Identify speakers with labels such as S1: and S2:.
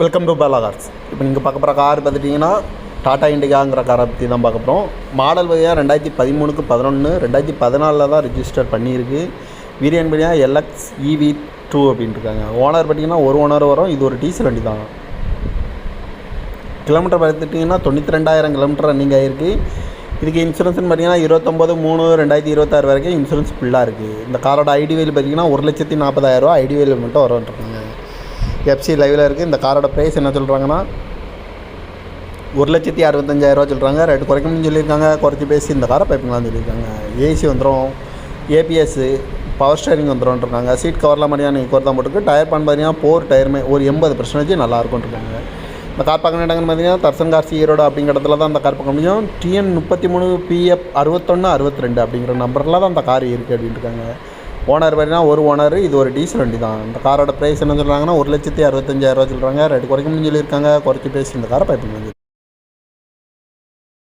S1: Welcome to Bala cars இப்போ நீங்கள் பார்க்க போகிற கார் பார்த்துட்டிங்கன்னா டாடா இண்டிகாங்கிற காரை பற்றி தான் பார்க்க போகிறோம் மாடல் வகையாக ரெண்டாயிரத்தி பதிமூணுக்கு பதினொன்று ரெண்டாயிரத்தி பதினாலில் தான் ரிஜிஸ்டர் பண்ணியிருக்கு. வீரியன் வழியாக எல்எக்ஸ் இவி டூ அப்படின்ட்டுருக்காங்க ஓனர் பார்த்தீங்கன்னா ஒரு ஓனர் வரும். இது ஒரு டீசல் வண்டி தான். கிலோமீட்டர் பார்த்துட்டிங்கன்னா தொண்ணூற்றி ரெண்டாயிரம் கிலோமீட்டர் ரன்னிங் ஆகிருக்கு இதுக்கு இன்சூரன்ஸ்னு பார்த்தீங்கன்னா இருபத்தொம்போது மூணு ரெண்டாயிரத்தி இருபத்தாறு வரைக்கும் இன்சூரன்ஸ் ஃபுல்லாக இருக்குது இந்த காரோட ஐடி வேல் பார்த்தீங்கன்னா ஒரு லட்சத்தி நாற்பதாயிரரூவா ஐடி வேல் மட்டும் வரும்ன்றாங்க எஃப்சி லைவில் இருக்குது இந்த காரோட ப்ரைஸ் என்ன சொல்கிறாங்கன்னா ஒரு லட்சத்தி அறுபத்தஞ்சாயிரரூவா சொல்கிறாங்க ரேட்டு குறைக்கணும்னு சொல்லியிருக்காங்க. குறைச்சி பேசி இந்த காரை பைப்புங்களான்னு சொல்லியிருக்காங்க. ஏசி வந்துடும் ஏபிஎஸ்ஸு பவர் ஸ்டேரிங் வந்துடும்ன்றாங்க சீட் கவர்லாம் மாதிரியான நீங்கள் தான் போட்டுருக்கு. டயர் பான் பார்த்தீங்கன்னா போர் டயருமே ஒரு எண்பது பர்சன்டேஜ் நல்லா இருக்கும்ன்றாங்க இந்த கார் பார்க்க இடங்கன்னு பார்த்தீங்கன்னா தர்சன் கார்சி ஈரோடு அப்படிங்கிற இடத்துல தான் அந்த கார் பார்க்க முடியும். டிஎன் முப்பத்தி மூணு பிஎஃப் அறுபத்தொன்று அறுபத்தி ரெண்டு அப்படிங்கிற நம்பரில் தான் அந்த கார் இருக்குது அப்படின்ட்டு இருக்காங்க. ஓனர் பார்த்தீங்கன்னா ஒரு ஓனர் இது ஒரு டீசல் வண்டி தான் இந்த காரோட ப்ரைஸ் என்ன சொல்கிறாங்கன்னா ஒரு லட்சத்தி அறுபத்தஞ்சாயிரரூவா சொல்கிறாங்க ரேட்டு முடியும் சொல்லியிருக்காங்க. குறைச்சி பேசி இந்த காரை பைப்பிங்